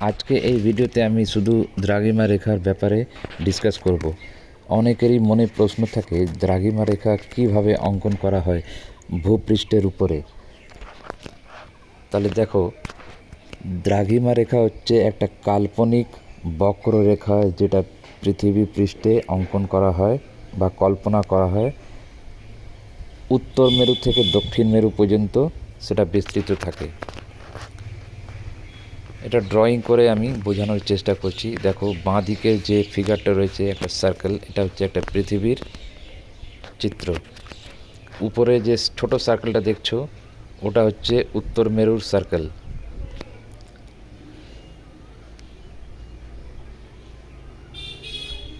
আজকে এই ভিডিওতে আমি শুধু দ্রাঘিমা রেখার ব্যাপারে ডিসকাস করব। অনেকেরই মনে প্রশ্ন থাকে, দ্রাঘিমা রেখা কীভাবে অঙ্কন করা হয় ভূপৃষ্ঠের উপরে? তাহলে দেখো, দ্রাঘিমা রেখা হচ্ছে একটা কাল্পনিক বক্ররেখা যেটা পৃথিবী পৃষ্ঠে অঙ্কন করা হয় বা কল্পনা করা হয়। উত্তর মেরু থেকে দক্ষিণ মেরু পর্যন্ত সেটা বিস্তৃত থাকে। এটা ড্রয়িং করে আমি বোঝানোর চেষ্টা করছি। দেখো, বাঁ দিকের যে ফিগারটা রয়েছে, একটা সার্কেল এটা হচ্ছে একটা পৃথিবীর চিত্র। উপরে যে ছোট সার্কেলটা দেখছ, ওটা হচ্ছে উত্তর মেরুর সার্কেল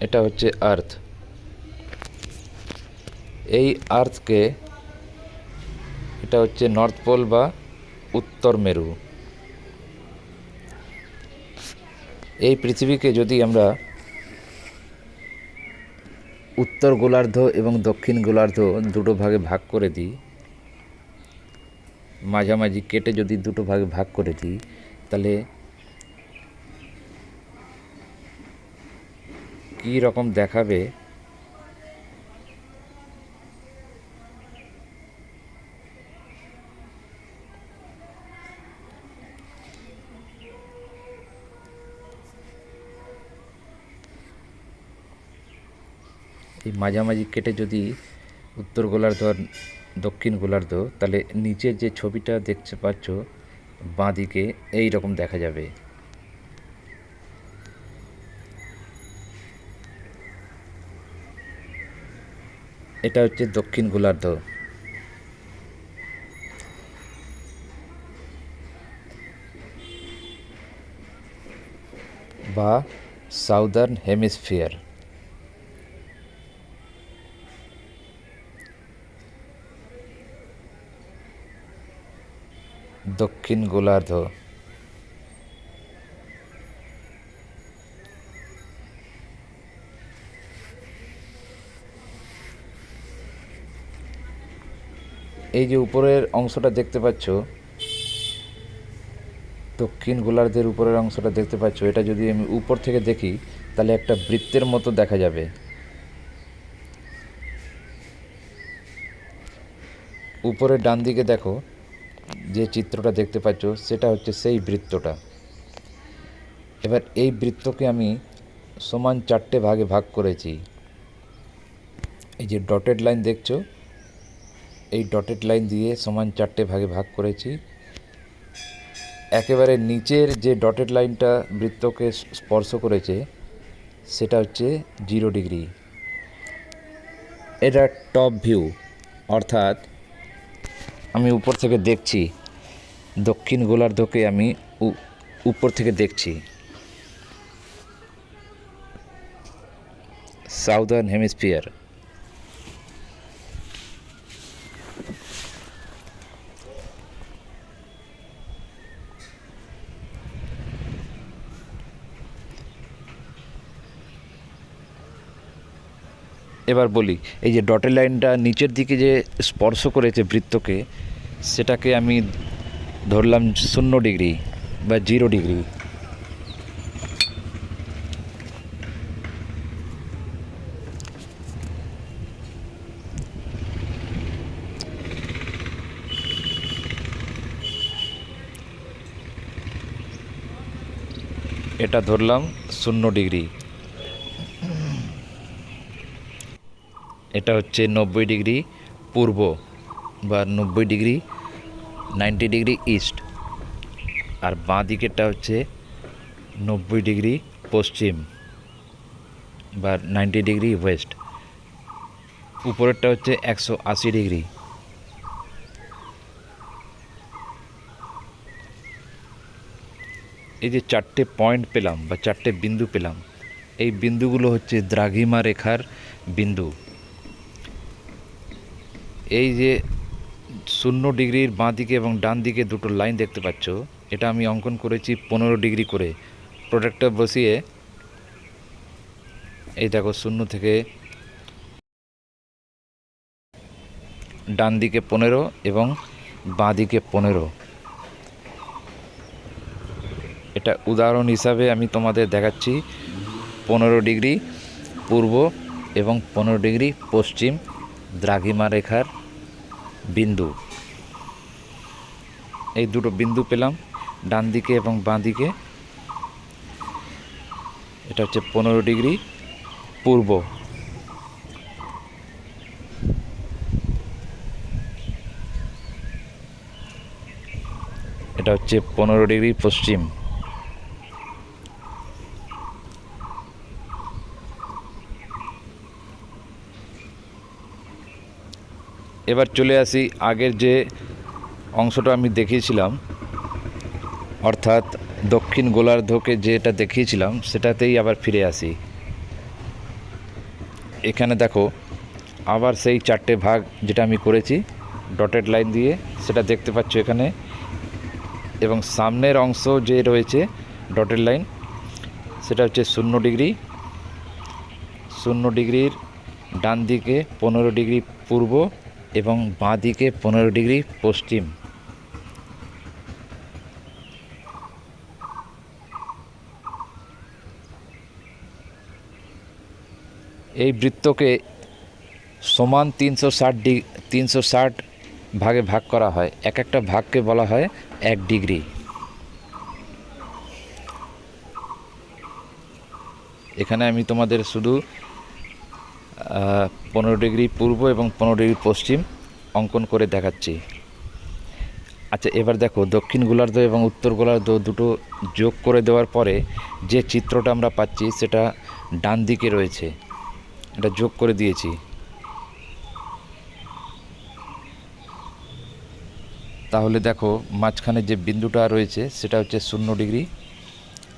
এটা হচ্ছে আর্থ এই আর্থকে এটা হচ্ছে নর্থ পোল বা উত্তর মেরু। এই পৃথিবীকে যদি আমরা উত্তর গোলার্ধ এবং দক্ষিণ গোলার্ধ দুটো ভাগে ভাগ করে দিই, মাঝামাঝি কেটে যদি দুটো ভাগে ভাগ করে দিই, তাহলে কী রকম দেখাবে? এই মাঝামাঝি কেটে যদি উত্তর গোলার্ধ আর দক্ষিণ গোলার্ধ, তাহলে নিচের যে ছবিটা দেখতে পাচ্ছ, বাঁ দিকে এই রকম দেখা যাবে। এটা হচ্ছে দক্ষিণ গোলার্ধ। বা সাউদার্ন হেমিসফিয়ার দক্ষিণ গোলার্ধ। এই যে উপরের অংশটা দেখতে পাচ্ছ, দক্ষিণ গোলার্ধের উপরের অংশটা দেখতে পাচ্ছ, এটা যদি আমি উপর থেকে দেখি, তাহলে একটা বৃত্তের মতো দেখা যাবে। উপরের ডান দিকে দেখো যে চিত্রটা দেখতে পাচ্ছ, সেটা হচ্ছে সেই বৃত্তটা। এবার এই বৃত্তকে আমি সমান চারটে ভাগে ভাগ করেছি। এই যে ডটেড লাইন দেখছ, এই ডটেড লাইন দিয়ে সমান চারটে ভাগে ভাগ করেছি। একেবারে নিচের যে ডটেড লাইনটা বৃত্তকে স্পর্শ করেছে, সেটা হচ্ছে জিরো ডিগ্রি। এটা টপ ভিউ, অর্থাৎ আমি উপর থেকে দেখছি। দক্ষিণ গোলার্ধকে আমি উপর থেকে দেখছি। Southern hemisphere. এবার বলি, এই যে ডটের লাইনটা নিচের দিকে যে স্পর্শ করেছে বৃত্তকে, সেটাকে আমি ধরলাম শূন্য ডিগ্রি বা জিরো ডিগ্রি। এটা ধরলাম শূন্য ডিগ্রি। এটা হচ্ছে নব্বই ডিগ্রি পূর্ব বা নব্বই ডিগ্রি নাইনটি ডিগ্রি ইস্ট। আর বাঁ দিকেরটা হচ্ছে নব্বই ডিগ্রি পশ্চিম বা নাইনটি ডিগ্রি ওয়েস্ট। উপরেরটা হচ্ছে একশো আশি ডিগ্রি। এই যে চারটে পয়েন্ট পেলাম বা চারটে বিন্দু পেলাম, এই বিন্দুগুলো হচ্ছে দ্রাঘিমা রেখার বিন্দু। এই যে শূন্য ডিগ্রির বাঁ দিকে এবং ডান দিকে দুটো লাইন দেখতে পাচ্ছ। এটা আমি অঙ্কন করেছি পনেরো ডিগ্রি করে। প্রোডাক্টটা বসিয়ে এই দেখো শূন্য থেকে ডান দিকে পনেরো এবং বাঁ দিকে পনেরো। এটা উদাহরণ হিসাবে আমি তোমাদের দেখাচ্ছি। পনেরো ডিগ্রি পূর্ব এবং পনেরো ডিগ্রি পশ্চিম দ্রাঘিমা রেখার বিন্দু। এই দুটো বিন্দু পেলাম, ডান দিকে এবং বাঁ দিকে। এটা হচ্ছে পনেরো ডিগ্রি পূর্ব। এটা হচ্ছে পনেরো ডিগ্রি পশ্চিম। এবার চলে আসি আগের যে অংশটা আমি দেখিয়েছিলাম, অর্থাৎ দক্ষিণ গোলার্ধকে যেটা দেখিয়েছিলাম, সেটাতেই আবার ফিরে আসি। এখানে দেখো, আবার সেই চারটে ভাগ যেটা আমি করেছি, ডটেড লাইন দিয়ে, সেটা দেখতে পাচ্ছ এখানে। এবং সামনের অংশ যে রয়েছে, ডটেড লাইন, সেটা হচ্ছে শূন্য ডিগ্রি। শূন্য ডিগ্রির ডান দিকে পনেরো ডিগ্রি পূর্ব এবং বাঁ দিকে পনেরো ডিগ্রি পশ্চিম। এই বৃত্তকে সমান তিনশো ষাট ডি তিনশো ষাট ভাগে ভাগ করা হয়। এক একটা ভাগকে বলা হয় এক ডিগ্রি। এখানে আমি তোমাদের শুধু পনেরো ডিগ্রি পূর্ব এবং পনেরো ডিগ্রি পশ্চিম অঙ্কন করে দেখাচ্ছি। আচ্ছা এবার দেখো, দক্ষিণ গোলার্ধ এবং উত্তর গোলার্ধ দুটো যোগ করে দেওয়ার পরে যে চিত্রটা আমরা পাচ্ছি সেটা ডান দিকে রয়েছে। এটা যোগ করে দিয়েছি। তাহলে দেখো, মাঝখানে যে বিন্দুটা রয়েছে সেটা হচ্ছে শূন্য ডিগ্রি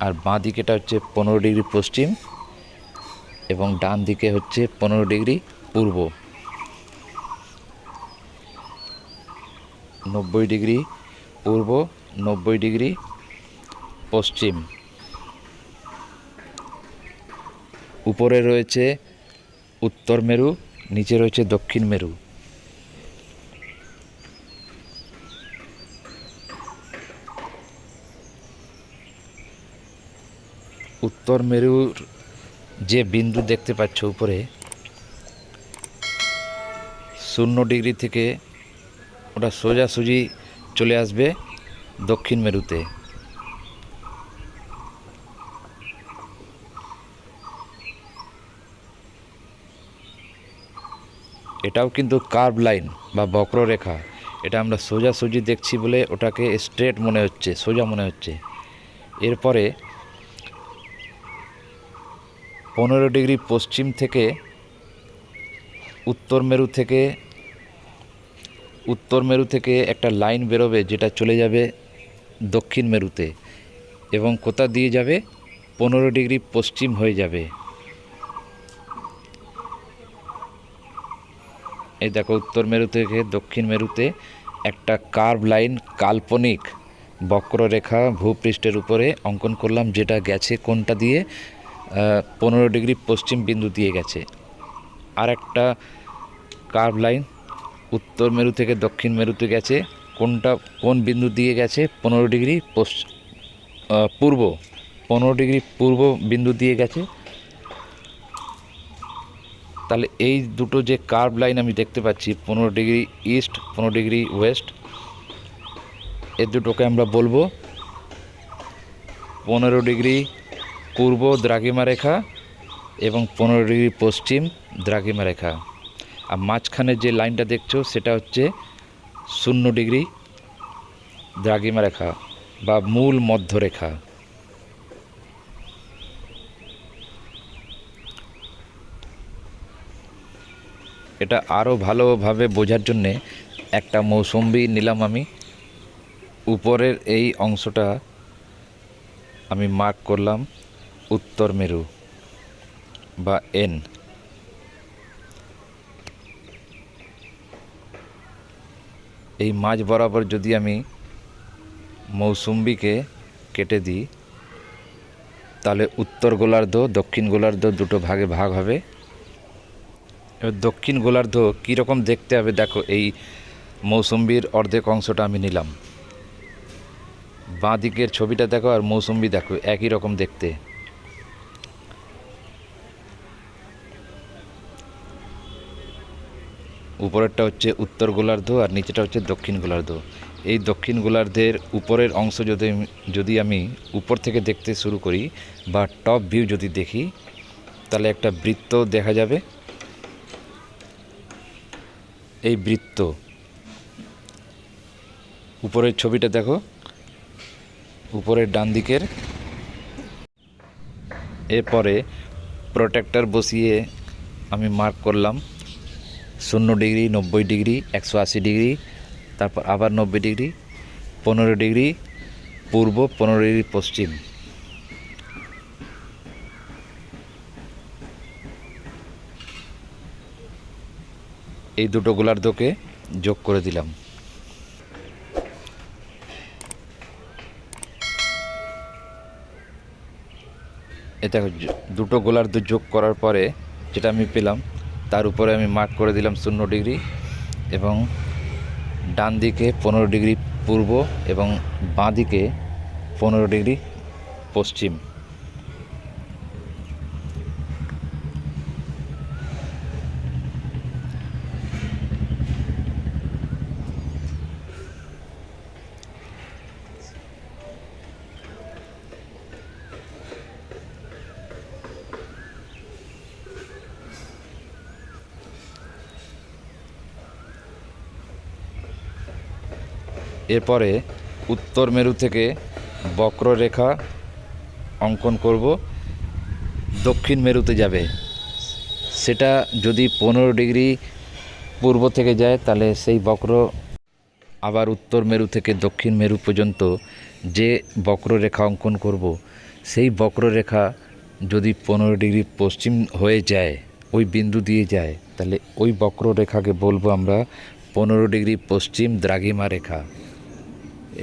আর বাঁ দিকেটা হচ্ছে পনেরো ডিগ্রি পশ্চিম। এবং ডান দিকে হচ্ছে পনেরো ডিগ্রি পূর্ব। নব্বই ডিগ্রি পূর্ব, নব্বই ডিগ্রি পশ্চিম। উপরে রয়েছে উত্তর মেরু, নিচে রয়েছে দক্ষিণ মেরু। উত্তর মেরুর যে বিন্দু দেখতে পাচ্ছ উপরে, শূন্য ডিগ্রি থেকে ওটা সোজাসুজি চলে আসবে দক্ষিণ মেরুতে। এটাও কিন্তু কার্ভ লাইন বা বক্ররেখা। এটা আমরা সোজাসুজি দেখছি বলে ওটাকে স্ট্রেট মনে হচ্ছে, সোজা মনে হচ্ছে। এরপরে পনেরো ডিগ্রি পশ্চিম থেকে উত্তর মেরু থেকে, উত্তর মেরু থেকে একটা লাইন বেরোবে যেটা চলে যাবে দক্ষিণ মেরুতে এবং কোথা দিয়ে যাবে? পনেরো ডিগ্রি পশ্চিম হয়ে যাবে। এই দেখো, উত্তর মেরু থেকে দক্ষিণ মেরুতে একটা কার্ভ লাইন, কাল্পনিক বক্ররেখা ভূপৃষ্ঠের উপরে অঙ্কন করলাম, যেটা গেছে কোনটা দিয়ে? পনেরো ডিগ্রি পশ্চিম বিন্দু দিয়ে গেছে। আর একটা কার্ভ লাইন উত্তর মেরু থেকে দক্ষিণ মেরুতে গেছে। কোনটা, কোন বিন্দু দিয়ে গেছে? পনেরো ডিগ্রি পূর্ব। পনেরো ডিগ্রি পূর্ব বিন্দু দিয়ে গেছে। তাহলে এই দুটো যে কার্ভ লাইন আমি দেখতে পাচ্ছি, পনেরো ডিগ্রি ইস্ট পনেরো ডিগ্রি ওয়েস্ট এর দুটোকে আমরা বলব। পনেরো ডিগ্রি পূর্ব দ্রাঘিমা রেখা এবং পনেরো ডিগ্রি পশ্চিম দ্রাঘিমা রেখা। আর মাঝখানে যে লাইনটা দেখছ, সেটা হচ্ছে শূন্য ডিগ্রি দ্রাঘিমা রেখা বা মূল মধ্যরেখা। এটা আরও ভালোভাবে বোঝার জন্যে একটা মৌসুম্বি নিলাম আমি। উপরের এই অংশটা আমি মার্ক করলাম। উত্তর মেরু বা এন। এই মাঝ বরাবর যদি আমি মৌসুম্বিকে কেটে দিই, তাহলে উত্তর গোলার্ধ, দক্ষিণ গোলার্ধ দুটো ভাগে ভাগ হবে। এবার দক্ষিণ গোলার্ধ কীরকম দেখতে হবে? দেখো, এই মৌসুম্বির অর্ধেক অংশটা আমি নিলাম। বাঁ দিকের ছবিটা দেখো আর মৌসুম্বি দেখো, একই রকম দেখতে। উপরেরটা হচ্ছে উত্তর গোলার্ধ আর নিচেটা হচ্ছে দক্ষিণ গোলার্ধ। এই দক্ষিণ গোলার্ধের উপরের অংশ যদি যদি আমি উপর থেকে দেখতে শুরু করি বা টপ ভিউ যদি দেখি, তাহলে একটা বৃত্ত দেখা যাবে। এই বৃত্ত। উপরের ছবিটা দেখো। উপরের ডান দিকের। এরপরে প্রোটেক্টর বসিয়ে আমি মার্ক করলাম। শূন্য ডিগ্রি, নব্বই ডিগ্রি, একশো আশি ডিগ্রি, তারপর আবার নব্বই ডিগ্রি, পনেরো ডিগ্রি, পূর্ব, পনেরো ডিগ্রি, পশ্চিম। এই দুটো গোলার্ধকে যোগ করে দিলাম। এটা দুটো গোলার্ধ যোগ করার পরে যেটা আমি পেলাম তার উপরে আমি মার্ক করে দিলাম শূন্য ডিগ্রি এবং ডান দিকে পনেরো ডিগ্রি পূর্ব এবং বাঁ দিকে পনেরো ডিগ্রি পশ্চিম। এরপরে উত্তর মেরু থেকে বক্ররেখা অঙ্কন করব। দক্ষিণ মেরুতে যাবে। সেটা যদি পনেরো ডিগ্রি পূর্ব থেকে যায়, তাহলে সেই বক্র আবার উত্তর মেরু থেকে দক্ষিণ মেরু পর্যন্ত যে বক্ররেখা অঙ্কন করব, সেই বক্ররেখা যদি পনেরো ডিগ্রি পশ্চিম হয়ে যায়, ওই বিন্দু দিয়ে যায়, তাহলে ওই বক্ররেখাকে বলব আমরা পনেরো ডিগ্রি পশ্চিম দ্রাঘিমা রেখা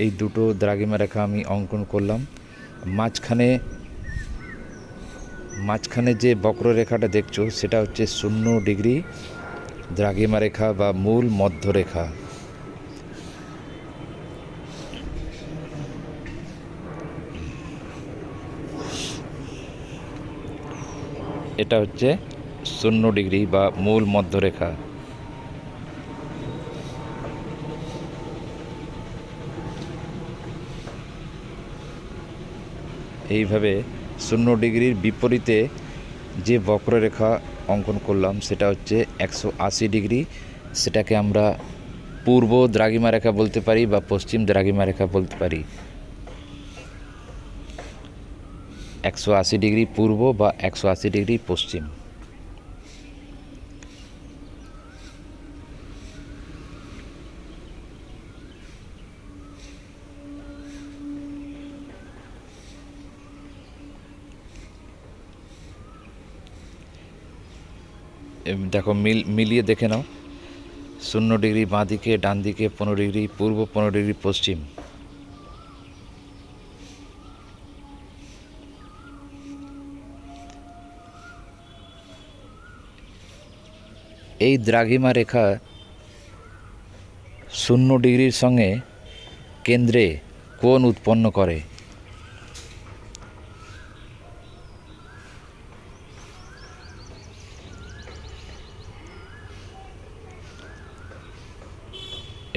এই দুটো দ্রাগিমা রেখা আমি অঙ্কন করলাম। মাঝখানে মাঝখানে যে বক্ররেখাটা দেখছ, সেটা হচ্ছে শূন্য ডিগ্রি দ্রাঘিমা রেখা বা মূল মধ্যরেখা। এটা হচ্ছে শূন্য ডিগ্রি বা মূল মধ্যরেখা। এইভাবে শূন্য ডিগ্রির বিপরীতে যে বক্ররেখা অঙ্কন করলাম, সেটা হচ্ছে একশো আশি ডিগ্রি। সেটাকে আমরা পূর্ব দ্রাগিমা রেখা বলতে পারি বা পশ্চিম দ্রাগিমা রেখা বলতে পারি। একশো আশি ডিগ্রি পূর্ব বা একশো আশি ডিগ্রি পশ্চিম। দেখো, মিল, মিলিয়ে দেখে নাও। শূন্য ডিগ্রি বাঁ দিকে, ডান দিকে, পনেরো ডিগ্রি পূর্ব, পনেরো ডিগ্রি পশ্চিম। এই দ্রাঘিমা রেখা শূন্য ডিগ্রির সঙ্গে কেন্দ্রে কোণ উৎপন্ন করে?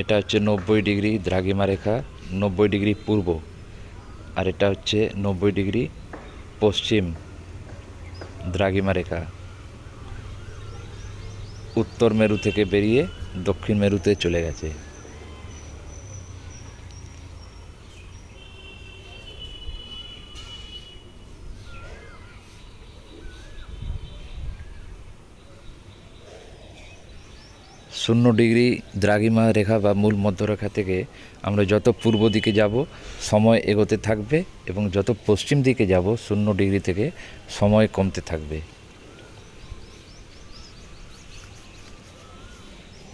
এটা হচ্ছে নব্বই ডিগ্রি দ্রাঘিমা রেখা, নব্বই ডিগ্রি পূর্ব আর এটা হচ্ছে নব্বই ডিগ্রি পশ্চিম দ্রাঘিমা রেখা। উত্তর মেরু থেকে বেরিয়ে দক্ষিণ মেরুতে চলে গেছে। শূন্য ডিগ্রি দ্রাগিমা রেখা বা মূল মধ্যরেখা থেকে আমরা যত পূর্ব দিকে যাব, সময় এগোতে থাকবে এবং যত পশ্চিম দিকে যাব, শূন্য ডিগ্রি থেকে সময় কমতে থাকবে।